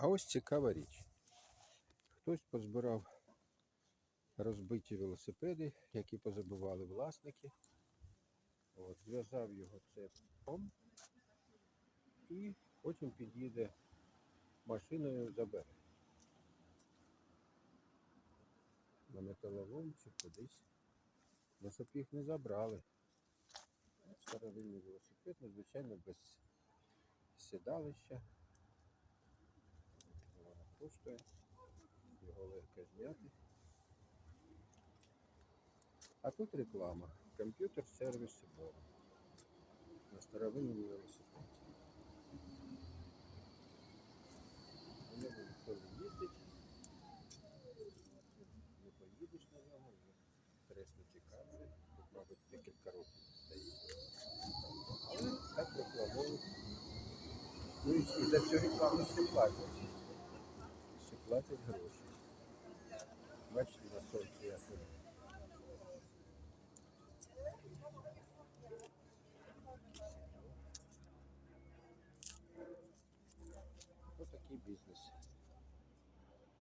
А ось цікава річ. Хтось позбирав розбиті велосипеди, які позабивали власники. От, зв'язав його цепом і потім під'їде машиною забере. На металолом чи кудись. Ну, щоб їх не забрали. Старовинний велосипед, ну, звичайно, без сідалища. Коштує. Його легко зняти. А тут реклама. Комп'ютер сервіс Сибору. На старовинному велосипеді. На ньому ніхто не їздить. Не поїдеш на вже треснуті кадри. Тут, мабуть, декілька років стоїть. Так рекламують. Ну і за цю рекламу ще платять. Ще платять гроші. Бачите, на сонці як воно. Ось такий бізнес.